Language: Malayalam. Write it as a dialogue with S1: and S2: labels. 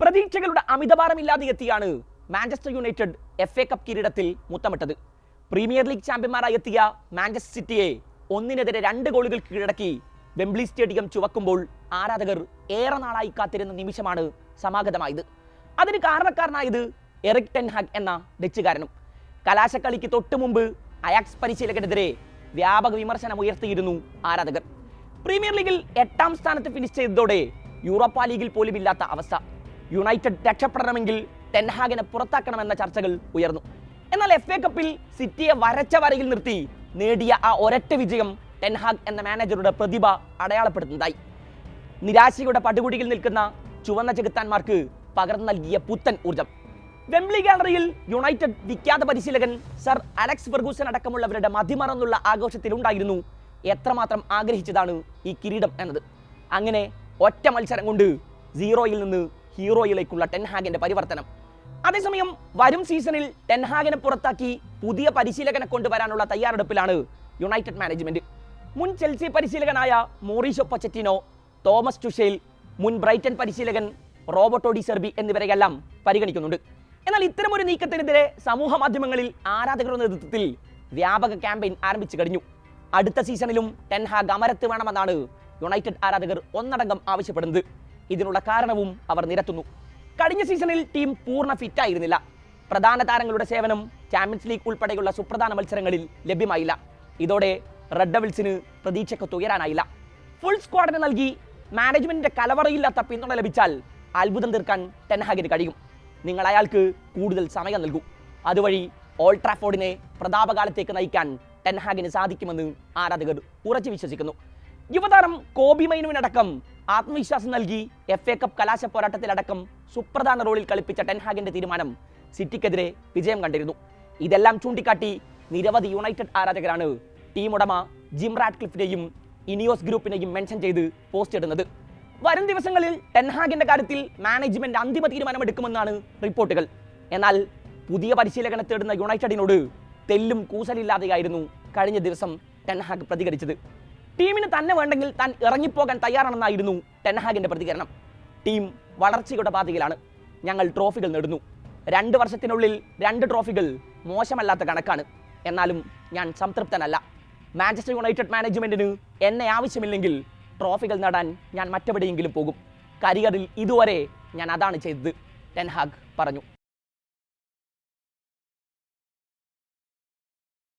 S1: പ്രതീക്ഷകളുടെ അമിതഭാരമില്ലാതെ എത്തിയാണ് Manchester United F A cup കിരീടത്തിൽ മുത്തമിട്ടത്. പ്രീമിയർ ലീഗ് ചാമ്പ്യന്മാരായി എത്തിയ മാഞ്ചസ്റ്റർ സിറ്റിയെ ഒന്നിനെതിരെ രണ്ട് ഗോളുകൾ കീഴടക്കി വെംബ്ലി സ്റ്റേഡിയം ചുവക്കുമ്പോൾ ആരാധകർ ഏറെ നാളായി കാത്തിരുന്ന നിമിഷമാണ് സമാഗതമായത്. അതിന് കാരണക്കാരനായത് എറിക് ടെൻഹാഗ് എന്ന ഡച്ചുകാരനും. കലാശക്കളിക്ക് തൊട്ടു മുമ്പ് അയാക്സ് പരിശീലകനെതിരെ വ്യാപക വിമർശനം ഉയർത്തിയിരുന്നു ആരാധകർ. പ്രീമിയർ ലീഗിൽ എട്ടാം സ്ഥാനത്ത് ഫിനിഷ് ചെയ്തതോടെ യൂറോപ്പ ലീഗിൽ പോലും ഇല്ലാത്ത അവസ്ഥ. യുണൈറ്റഡ് രക്ഷപ്പെടണമെങ്കിൽ ടെൻഹാഗിനെ പുറത്താക്കണമെന്ന ചർച്ചകൾ ഉയർന്നു. എന്നാൽ എഫ് എ കപ്പിൽ സിറ്റിയെ വരച്ച വരയിൽ നിർത്തി നേടിയ ആ ഒരൊറ്റ വിജയം ടെൻഹാഗ് എന്ന മാനേജറുടെ പ്രതിഭ അടയാളപ്പെടുത്തുന്നതായി. നിരാശയുടെ പടുകുടിയിൽ നിൽക്കുന്ന ചുവന്ന ചെകുത്താന്മാർക്ക് പകർന്നു നൽകിയ പുത്തൻ ഊർജം വെംബ്ലി ഗാലറിയിൽ യുണൈറ്റഡ് വിഖ്യാത പരിശീലകൻ സർ അലക്സ് ഫെർഗൂസൻ അടക്കമുള്ളവരുടെ മതിമറന്നുള്ള ആഘോഷത്തിലുണ്ടായിരുന്നു എത്രമാത്രം ആഗ്രഹിച്ചതാണ് ഈ കിരീടം എന്നത്. അങ്ങനെ ഒറ്റ മത്സരം കൊണ്ട് സീറോയിൽ നിന്ന് ഹീറോയിലേക്കുള്ള ടെൻഹാഗിന്റെ പരിവർത്തനം. അതേസമയം വരും സീസണിൽ ടെൻഹാഗിനെ പുറത്താക്കി പുതിയ പരിശീലകനെ കൊണ്ടുവരാനുള്ള തയ്യാറെടുപ്പിലാണ് യുണൈറ്റഡ് മാനേജ്മെന്റ്. മുൻ ചെൽസി പരിശീലകനായ മോറിഷോ പൊച്ചറ്റിനോ തോമസ് ടുഷേൽ മുൻ ബ്രൈറ്റൺ പരിശീലകൻ റോബർട്ടോ ഡി സെർബി എന്നിവരെയെല്ലാം പരിഗണിക്കുന്നുണ്ട്. എന്നാൽ ഇത്തരമൊരു നീക്കത്തിനെതിരെ സമൂഹ മാധ്യമങ്ങളിൽ ആരാധകരുടെ നേതൃത്വത്തിൽ വ്യാപക ക്യാമ്പയിൻ ആരംഭിച്ചു കഴിഞ്ഞു. അടുത്ത സീസണിലും ടെൻഹാഗ് അമരത്ത് വേണമെന്നാണ് യുണൈറ്റഡ് ആരാധകർ ഒന്നടങ്കം ആവശ്യപ്പെടുന്നത്. ഇതിനുള്ള കാരണവും അവർ നിരത്തുന്നു. കഴിഞ്ഞ സീസണിൽ ടീം പൂർണ ഫിറ്റ് ആയിരുന്നില്ല പ്രധാന താരങ്ങളുടെ സേവനം ചാമ്പ്യൻസ് ലീഗ് ഉൾപ്പെടെയുള്ള സുപ്രധാന മത്സരങ്ങളിൽ ലഭ്യമായില്ല. ഇതോടെ റെഡ് ഡെവിൾസിന് പ്രതീക്ഷയ്ക്കൊത്ത് ഫുൾ സ്ക്വാഡിന് നൽകി മാനേജ്മെന്റിന്റെ കലവറയില്ലാത്ത പിന്തുണ ലഭിച്ചാൽ അത്ഭുതം തീർക്കാൻ ടെൻഹാഗിന് കഴിയും. നിങ്ങൾ അയാൾക്ക് കൂടുതൽ സമയം നൽകൂ. അതുവഴി ഓൾട്രാഫോർഡിനെ ട്രാഫോർഡിനെ പ്രതാപകാലത്തേക്ക് നയിക്കാൻ ടെൻഹാഗിന് സാധിക്കുമെന്ന് ആരാധകർ ഉറച്ചു വിശ്വസിക്കുന്നു. യുവതാരം കോബി മൈനുവിനടക്കം ആത്മവിശ്വാസം നൽകി എഫ് എ കപ്പ് കലാശ പോരാട്ടത്തിലടക്കം സുപ്രധാന റോളിൽ കളിപ്പിച്ച ടെൻഹാഗിന്റെ തീരുമാനം സിറ്റിക്കെതിരെ വിജയം കണ്ടിരുന്നു. ഇതെല്ലാം ചൂണ്ടിക്കാട്ടി നിരവധി യുണൈറ്റഡ് ആരാധകരാണ് ടീം ഉടമ ജിം റാഡ്ക്ലിഫിനെയും ഇനിയോസ് ഗ്രൂപ്പിനെയും മെൻഷൻ ചെയ്ത് പോസ്റ്റ് ഇടുന്നത്. വരും ദിവസങ്ങളിൽ ടെൻഹാഗിന്റെ കാര്യത്തിൽ മാനേജ്മെന്റ് അന്തിമ തീരുമാനമെടുക്കുമെന്നാണ് റിപ്പോർട്ടുകൾ. എന്നാൽ പുതിയ പരിശീലകനെ തേടുന്ന യുണൈറ്റഡിനോട് തെല്ലും കൂസലില്ലാതെയായിരുന്നു കഴിഞ്ഞ ദിവസം ടെൻഹാഗ് പ്രതികരിച്ചത്. ടീമിന് തന്നെ വേണ്ടെങ്കിൽ താൻ ഇറങ്ങിപ്പോകാൻ തയ്യാറാണെന്നായിരുന്നു ടെൻഹാഗിന്റെ പ്രതികരണം. ടീം വളർച്ചയുടെ പാതയിലാണ് ഞങ്ങൾ ട്രോഫികൾ നേടുന്നു. രണ്ട് വർഷത്തിനുള്ളിൽ രണ്ട് ട്രോഫികൾ മോശമല്ലാത്ത കണക്കാണ്. എന്നാലും ഞാൻ സംതൃപ്തനല്ല. മാഞ്ചസ്റ്റർ യുണൈറ്റഡ് മാനേജ്മെന്റിന് എന്നെ ആവശ്യമില്ലെങ്കിൽ ട്രോഫികൾ നേടാൻ ഞാൻ മറ്റെവിടെയെങ്കിലും പോകും. കരിയറിൽ ഇതുവരെ ഞാൻ അതാണ് ചെയ്തത് ടെൻഹാഗ് പറഞ്ഞു.